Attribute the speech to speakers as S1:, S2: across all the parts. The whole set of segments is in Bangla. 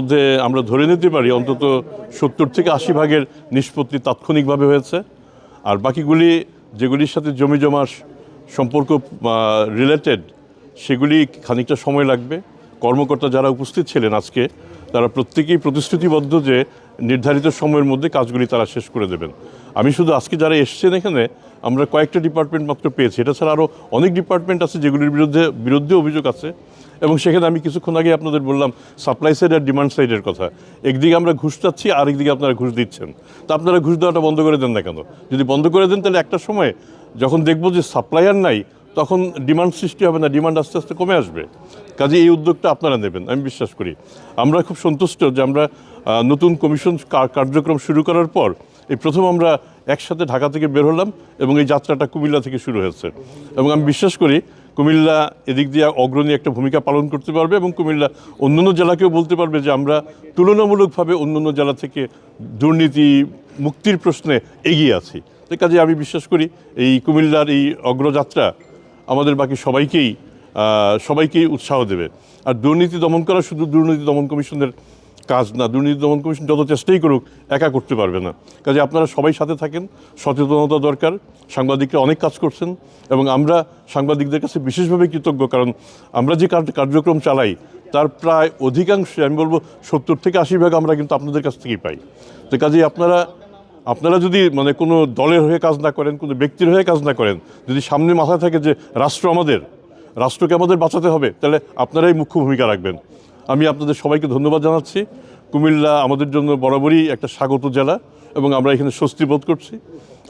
S1: মধ্যে আমরা ধরে নিতে পারি, অন্তত সত্তর থেকে আশি ভাগের নিষ্পত্তি তাৎক্ষণিকভাবে হয়েছে। আর বাকিগুলি, যেগুলির সাথে জমি জমার সম্পর্ক রিলেটেড সেগুলি খানিকটা সময় লাগবে। কর্মকর্তা যারা উপস্থিত ছিলেন আজকে তারা প্রত্যেকেই প্রতিশ্রুতিবদ্ধ যে নির্ধারিত সময়ের মধ্যে কাজগুলি তারা শেষ করে দেবেন। আমি শুধু আজকে যারা এসছেন এখানে, আমরা কয়েকটা ডিপার্টমেন্ট মাত্র পেয়েছি। এটা ছাড়া আরও অনেক ডিপার্টমেন্ট আছে যেগুলির বিরুদ্ধে বিরুদ্ধে অভিযোগ আছে। এবং সেখানে আমি কিছুক্ষণ আগে আপনাদের বললাম সাপ্লাই সাইড আর ডিমান্ড সাইডের কথা। একদিকে আমরা ঘুষ চাচ্ছি আর একদিকে আপনারা ঘুষ দিচ্ছেন। তা আপনারা ঘুষ দেওয়াটা বন্ধ করে দেন না কেন? যদি বন্ধ করে দেন, তাহলে একটা সময় যখন দেখব যে সাপ্লায়ার নাই, তখন ডিমান্ড সৃষ্টি হবে না ডিমান্ড আস্তে আস্তে কমে আসবে। কাজে এই উদ্যোগটা আপনারা নেবেন, আমি বিশ্বাস করি। আমরা খুব সন্তুষ্ট যে আমরা নতুন কমিশন কার্যক্রম শুরু করার পর এই প্রথম আমরা একসাথে ঢাকা থেকে বের হলাম এবং এই যাত্রাটা কুমিল্লা থেকে শুরু হয়েছে। এবং আমি বিশ্বাস করি কুমিল্লা এদিক দিয়ে অগ্রণী একটা ভূমিকা পালন করতে পারবে এবং কুমিল্লা অন্যান্য জেলাকেও বলতে পারবে যে আমরা তুলনামূলকভাবে অন্যান্য জেলা থেকে দুর্নীতি মুক্তির প্রশ্নে এগিয়ে আছি। তো কাজে আমি বিশ্বাস করি এই কুমিল্লার এই অগ্রযাত্রা আমাদের বাকি সবাইকেই সবাইকেই উৎসাহ দেবে। আর দুর্নীতি দমন করা শুধু দুর্নীতি দমন কমিশনের কাজ না, দুর্নীতি দমন কমিশন যত চেষ্টাই করুক, একা করতে পারবে না। কাজে আপনারা সবাই সাথে থাকেন, সচেতনতা দরকার, সাংবাদিকরা অনেক কাজ করছেন, এবং আমরা সাংবাদিকদের কাছে বিশেষভাবে কৃতজ্ঞ, কারণ আমরা যে কার্য- কার্যক্রম চালাই, তার প্রায় অধিকাংশ, আমি বলব সত্তর থেকে আশি ভাগ আমরা কিন্তু আপনাদের কাছ থেকেই পাই। তো কাজেই আপনারা আপনারা যদি মানে কোনো দলের হয়ে কাজ না করেন, কোনো ব্যক্তির হয়ে কাজ না করেন, যদি সামনে মাথায় থাকে যে রাষ্ট্র আমাদের রাষ্ট্রকে আমাদের বাঁচাতে হবে, তাহলে আপনারাই মুখ্য ভূমিকা রাখবেন। আমি আপনাদের সবাইকে ধন্যবাদ জানাচ্ছি। কুমিল্লা আমাদের জন্য বরাবরই একটা স্বাগত জেলা, এবং আমরা এখানে স্বস্তি বোধ করছি।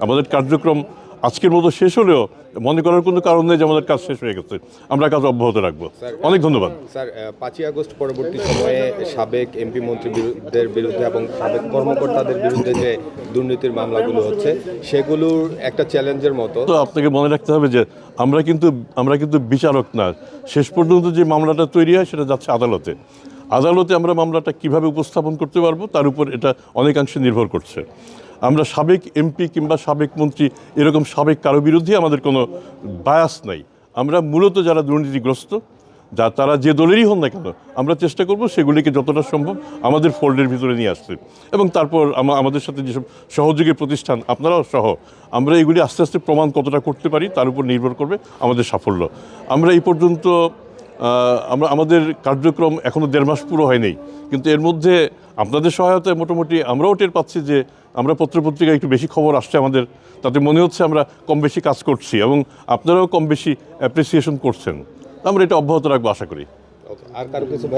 S1: আমাদের কার্যক্রম আজকের মতো শেষ হলেও মনে করার কোনো কারণ নেই যে আমাদের কাজ শেষ হয়ে গেছে। আমরা কাজ অব্যাহত রাখব। অনেক ধন্যবাদ।
S2: স্যার পাঁচই আগস্ট পরবর্তী সময়ে সাবেক এমপি মন্ত্রীদের বিরুদ্ধে এবং সাবেক কর্মকর্তাদের বিরুদ্ধে যে দুর্নীতির মামলাগুলো হচ্ছে সেগুলোর একটা চ্যালেঞ্জের মতো।
S1: তো আপনাকে মনে রাখতে হবে যে আমরা কিন্তু আমরা কিন্তু বিচারক না। শেষ পর্যন্ত যে মামলাটা তৈরি হয় সেটা যাচ্ছে আদালতে। আদালতে আমরা মামলাটা কীভাবে উপস্থাপন করতে পারব তার উপর এটা অনেকাংশে নির্ভর করছে। আমরা সাবেক এমপি কিংবা সাবেক মন্ত্রী, এরকম সাবেক কারও বিরুদ্ধে আমাদের কোনো বায়াস নাই। আমরা মূলত যারা দুর্নীতিগ্রস্ত, যা তারা যে দলেরই হন না কেন, আমরা চেষ্টা করব সেগুলিকে যতটা সম্ভব আমাদের ফোল্ডের ভিতরে নিয়ে আসতে। এবং তারপর আমাদের সাথে যেসব সহযোগী প্রতিষ্ঠান, আপনারাও সহ, আমরা এগুলি আস্তে আস্তে প্রমাণ কতটা করতে পারি, তার উপর নির্ভর করবে আমাদের সাফল্য। আমরা এই পর্যন্ত আমরা আমাদের কার্যক্রম এখনও দেড় মাস পুরো হয়নি। কিন্তু এর মধ্যে আপনাদের সহায়তায় মোটামুটি আমরাও টের পাচ্ছি যে আমরা পত্রপত্রিকায় একটু বেশি খবর আসছে আমাদের। তাতে মনে হচ্ছে আমরা কম বেশি কাজ করছি এবং আপনারাও কম বেশি অ্যাপ্রিসিয়েশন করছেন। আমরা এটা অব্যাহত রাখব, আশা করি।
S2: আর কারও কিছু